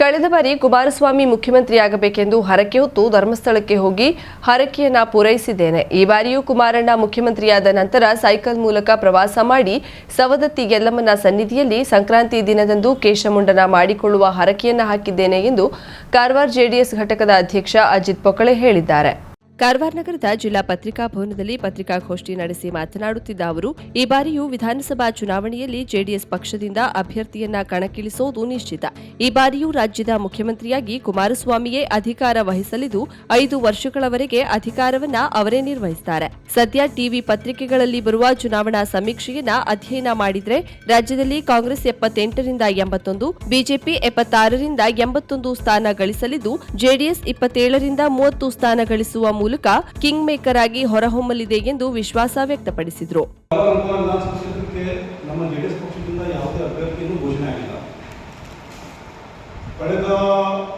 ಕಳೆದ ಬಾರಿ ಕುಮಾರಸ್ವಾಮಿ ಮುಖ್ಯಮಂತ್ರಿಯಾಗಬೇಕೆಂದು ಹರಕೆ ಹೊತ್ತು ಧರ್ಮಸ್ಥಳಕ್ಕೆ ಹೋಗಿ ಹರಕೆಯನ್ನು ಪೂರೈಸಿದ್ದೇನೆ. ಈ ಬಾರಿಯೂ ಕುಮಾರಣ್ಣ ಮುಖ್ಯಮಂತ್ರಿಯಾದ ನಂತರ ಸೈಕಲ್ ಮೂಲಕ ಪ್ರವಾಸ ಮಾಡಿ ಸವದತ್ತಿ ಗೆಲ್ಲಮ್ಮನ ಸನ್ನಿಧಿಯಲ್ಲಿ ಸಂಕ್ರಾಂತಿ ದಿನದಂದು ಕೇಶಮುಂಡನ ಮಾಡಿಕೊಳ್ಳುವ ಹರಕೆಯನ್ನು ಹಾಕಿದ್ದೇನೆ ಎಂದು ಕಾರವಾರ ಜೆಡಿಎಸ್ ಘಟಕದ ಅಧ್ಯಕ್ಷ ಅಜಿತ್ ಪೊಕಳೆ ಹೇಳಿದ್ದಾರೆ. ಕಾರವಾರ ನಗರದ ಜಿಲ್ಲಾ ಪತ್ರಿಕಾ ಭವನದಲ್ಲಿ ಪತ್ರಿಕಾಗೋಷ್ಠಿ ನಡೆಸಿ ಮಾತನಾಡುತ್ತಿದ್ದ ಅವರು, ಈ ಬಾರಿಯೂ ವಿಧಾನಸಭಾ ಚುನಾವಣೆಯಲ್ಲಿ ಜೆಡಿಎಸ್ ಪಕ್ಷದಿಂದ ಅಭ್ಯರ್ಥಿಯನ್ನ ಕಣಕ್ಕಿಳಿಸೋದು ನಿಶ್ಚಿತ. ಈ ಬಾರಿಯೂ ರಾಜ್ಯದ ಮುಖ್ಯಮಂತ್ರಿಯಾಗಿ ಕುಮಾರಸ್ವಾಮಿಯೇ ಅಧಿಕಾರ ವಹಿಸಲಿದ್ದು, ಐದು ವರ್ಷಗಳವರೆಗೆ ಅಧಿಕಾರವನ್ನ ಅವರೇ ನಿರ್ವಹಿಸುತ್ತಾರೆ ಸದ್ಯ ಟಿವಿ ಪತ್ರಿಕೆಗಳಲ್ಲಿ ಬರುವ ಚುನಾವಣಾ ಸಮೀಕ್ಷೆಯನ್ನ ಅಧ್ಯಯನ ಮಾಡಿದ್ರೆ, ರಾಜ್ಯದಲ್ಲಿ ಕಾಂಗ್ರೆಸ್ ಎಪ್ಪತ್ತೆಂಟರಿಂದ ಎಂಬತ್ತೊಂದು, ಬಿಜೆಪಿ ಎಪ್ಪತ್ತಾರರಿಂದ ಎಂಬತ್ತೊಂದು ಸ್ಥಾನ ಗಳಿಸಲಿದ್ದು, ಜೆಡಿಎಸ್ ಇಪ್ಪತ್ತೇಳರಿಂದ ಮೂವತ್ತು ಸ್ಥಾನ ಗಳಿಸುವ ಮೂಲಕ ಕಿಂಗ್ ಮೇಕರ್ ಆಗಿ ಹೊರಹೊಮ್ಮಲಿದೆ ಎಂದು ವಿಶ್ವಾಸ ವ್ಯಕ್ತಪಡಿಸಿದರು. ಕಳೆದ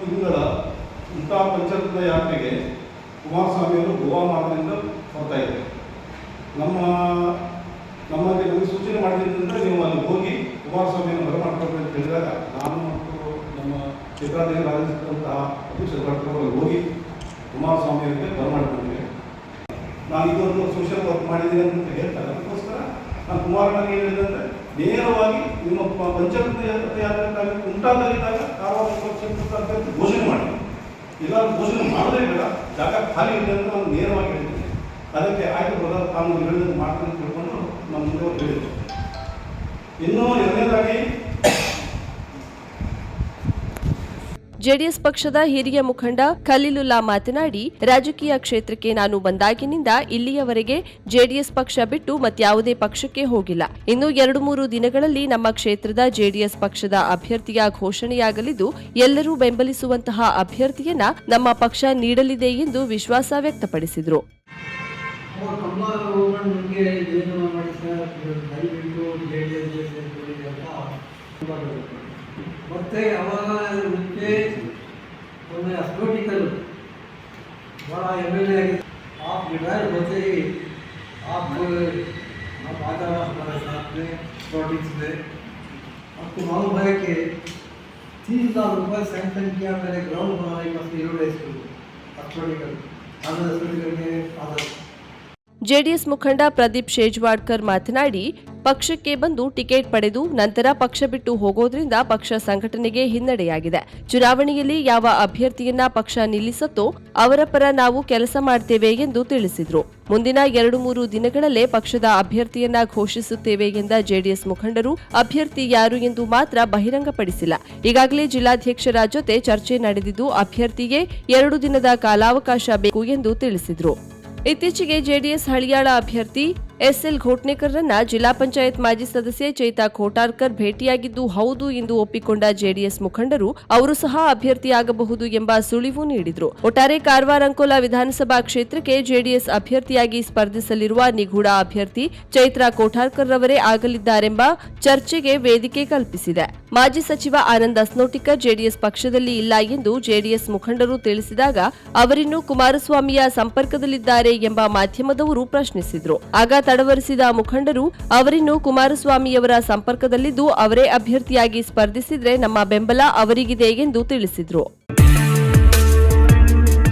ತಿಂಗಳ ಇಂಥ ಪಂಚಾಯತ್ನ ಯಾತ್ರೆಗೆ ಕುಮಾರಸ್ವಾಮಿಯವರು ಗೋವಾ ಮಾರ್ಗದಿಂದ ಬರ್ತಾ ಇದ್ದಾರೆ ನಮ್ಮ ನಮಗೆ ನಮಗೆ ಸೂಚನೆ ಮಾಡಿದ್ರಿಂದ ನೀವು ಅಲ್ಲಿ ಹೋಗಿ ಕುಮಾರಸ್ವಾಮಿಯನ್ನು ಬರಮಾಡ್ಕೊಳ್ಬೇಕು ಅಂತ ಹೇಳಿದಾಗ ನಾನು ಮತ್ತು ನಮ್ಮ ಕ್ಷೇತ್ರಾಧಿಕಾರಿಗಳಾದಂತಹ ಅಧ್ಯಕ್ಷ ಭಟ್ರವರು ಅವರಿಗೆ ಕುಮಾರಸ್ವಾಮಿಯವರಿಗೆ ಬರಮಾಡ್ಕೊಂಡಿದ್ದೇವೆ ನಾನು ಇದೊಂದು ಸೋಷಿಯಲ್ ವರ್ಕ್ ಮಾಡಿದ್ದೀನಿ ಅಂತ ಹೇಳ್ತಾರೆ. ಅದಕ್ಕೋಸ್ಕರ ನಾನು ಕುಮಾರಣ್ಣ ಏನು ಅಂದರೆ ನೇರವಾಗಿ ನಿಮ್ಮ ಪಂಚಾಯತ್ ಯಾತ್ರೆ ಉಂಟಾದಲ್ಲಿದ್ದಾಗ ಕಾರವಾರ ಕ್ಷೇತ್ರದ ಅಭ್ಯರ್ಥಿ ಘೋಷಣೆ ಮಾಡಿ. ಇಲ್ಲ ಘೋಷಣೆ ಮಾಡದೇ ಬೇಡ. ಜಾಗ ಖಾಲಿ ಇದೆ ಅಂತ ನಾನು ನೇರವಾಗಿ ಹೇಳಿದ್ದೀನಿ. ಅದಕ್ಕೆ ಆಯ್ತು ಬರೋದು ತಾನು ಹೇಳಿದ್ದು ಮಾಡ್ತೀನಿ ಅಂತ ತಿಳ್ಕೊಂಡು ನಮ್ಮ ಮುಂದೆ ಹೇಳಿದ್ದೆ ಇನ್ನೂ ಎರಡನೇದಾಗಿ ಜೆಡಿಎಸ್ ಪಕ್ಷದ ಹಿರಿಯ ಮುಖಂಡ ಖಲೀಲುಲ್ಲಾ ಮಾತನಾಡಿ, ರಾಜಕೀಯ ಕ್ಷೇತ್ರಕ್ಕೆ ನಾನು ಬಂದಾಗಿನಿಂದ ಇಲ್ಲಿಯವರೆಗೆ ಜೆಡಿಎಸ್ ಪಕ್ಷ ಬಿಟ್ಟು ಮತ್ಯಾವುದೇ ಪಕ್ಷಕ್ಕೆ ಹೋಗಿಲ್ಲ. ಇನ್ನು ಎರಡು ಮೂರು ದಿನಗಳಲ್ಲಿ ನಮ್ಮ ಕ್ಷೇತ್ರದ ಜೆಡಿಎಸ್ ಪಕ್ಷದ ಅಭ್ಯರ್ಥಿಯ ಘೋಷಣೆಯಾಗಲಿದ್ದು, ಎಲ್ಲರೂ ಬೆಂಬಲಿಸುವಂತಹ ಅಭ್ಯರ್ಥಿಯನ್ನ ನಮ್ಮ ಪಕ್ಷ ನೀಡಲಿದೆ ಎಂದು ವಿಶ್ವಾಸ ವ್ಯಕ್ತಪಡಿಸಿದರು. ಮತ್ತೆ ತಮ್ಮ एम एल ए आप रिटायर होते ही आप आप आ जाना हमारे साथ में पॉलिटिक्स में। आपको मालूम है कि तीन लाख रुपये सैंक्शन किया मैंने ग्राउंड बनाने का स्कूल अस्टोटिकल आनंद अस्टोटिकल के आदर्श ಜೆಡಿಎಸ್ ಮುಖಂಡ ಪ್ರದೀಪ್ ಶೇಜ್ವಾಡ್ಕರ್ ಮಾತನಾಡಿ, ಪಕ್ಷಕ್ಕೆ ಬಂದು ಟಿಕೆಟ್ ಪಡೆದು ನಂತರ ಪಕ್ಷ ಬಿಟ್ಟು ಹೋಗೋದ್ರಿಂದ ಪಕ್ಷ ಸಂಘಟನೆಗೆ ಹಿನ್ನಡೆಯಾಗಿದೆ. ಚುನಾವಣೆಯಲ್ಲಿ ಯಾವ ಅಭ್ಯರ್ಥಿಯನ್ನ ಪಕ್ಷ ನಿಲ್ಲಿಸುತ್ತೋ ಅವರ ಪರ ನಾವು ಕೆಲಸ ಮಾಡ್ತೇವೆ ಎಂದು ತಿಳಿಸಿದರು. ಮುಂದಿನ ಎರಡು ಮೂರು ದಿನಗಳಲ್ಲೇ ಪಕ್ಷದ ಅಭ್ಯರ್ಥಿಯನ್ನ ಘೋಷಿಸುತ್ತೇವೆ ಎಂದ ಜೆಡಿಎಸ್ ಮುಖಂಡರು, ಅಭ್ಯರ್ಥಿ ಯಾರು ಎಂದು ಮಾತ್ರ ಬಹಿರಂಗಪಡಿಸಿಲ್ಲ. ಈಗಾಗಲೇ ಜಿಲ್ಲಾಧ್ಯಕ್ಷರ ಜೊತೆ ಚರ್ಚೆ ನಡೆದಿದ್ದು, ಅಭ್ಯರ್ಥಿಗೆ ಎರಡು ದಿನದ ಕಾಲಾವಕಾಶ ಬೇಕು ಎಂದು ತಿಳಿಸಿದರು. ಇತ್ತೀಚೆಗೆ ಜೆಡಿಎಸ್ ಹಳಿಯಾಳ ಅಭ್ಯರ್ಥಿ ಎಸ್ಎಲ್ ಘೋಟ್ನೇಕರ್ರನ್ನ ಜಿಲ್ಲಾ ಪಂಚಾಯತ್ ಮಾಜಿ ಸದಸ್ಯೆ ಚೈತಾ ಖೋಟಾರ್ಕರ್ ಭೇಟಿಯಾಗಿದ್ದು, ಹೌದು ಎಂದು ಒಪ್ಪಿಕೊಂಡ ಜೆಡಿಎಸ್ ಮುಖಂಡರು, ಅವರು ಸಹ ಅಭ್ಯರ್ಥಿಯಾಗಬಹುದು ಎಂಬ ಸುಳಿವು ನೀಡಿದರು. ಒಟ್ಟಾರೆ ಕಾರವಾರ ಅಂಕೋಲಾ ವಿಧಾನಸಭಾ ಕ್ಷೇತ್ರಕ್ಕೆ ಜೆಡಿಎಸ್ ಅಭ್ಯರ್ಥಿಯಾಗಿ ಸ್ಪರ್ಧಿಸಲಿರುವ ನಿಗೂಢ ಅಭ್ಯರ್ಥಿ ಚೈತ್ರಾ ಕೋಠಾರ್ಕರ್ ರವರೇ ಆಗಲಿದ್ದಾರೆಂಬ ಚರ್ಚೆಗೆ ವೇದಿಕೆ ಕಲ್ಪಿಸಿದೆ. ಮಾಜಿ ಸಚಿವ ಆನಂದ್ ಅಸ್ನೋಟಿಕರ್ ಜೆಡಿಎಸ್ ಪಕ್ಷದಲ್ಲಿ ಇಲ್ಲ ಎಂದು ಜೆಡಿಎಸ್ ಮುಖಂಡರು ತಿಳಿಸಿದಾಗ ಅವರಿನ್ನು ಕುಮಾರಸ್ವಾಮಿಯ ಸಂಪರ್ಕದಲ್ಲಿದ್ದಾರೆ ಎಂಬ ಮಾಧ್ಯಮದವರು ಪ್ರಶ್ನಿಸಿದ್ರು. ಆಗ ತಡವರಿಸಿದ ಮುಖಂಡರು ಅವರಿನ್ನು ಕುಮಾರಸ್ವಾಮಿಯವರ ಸಂಪರ್ಕದಲ್ಲಿದ್ದು ಅವರೇ ಅಭ್ಯರ್ಥಿಯಾಗಿ ಸ್ಪರ್ಧಿಸಿದ್ರೆ ನಮ್ಮ ಬೆಂಬಲ ಅವರಿಗಿದೆ ಎಂದು ತಿಳಿಸಿದ್ರು.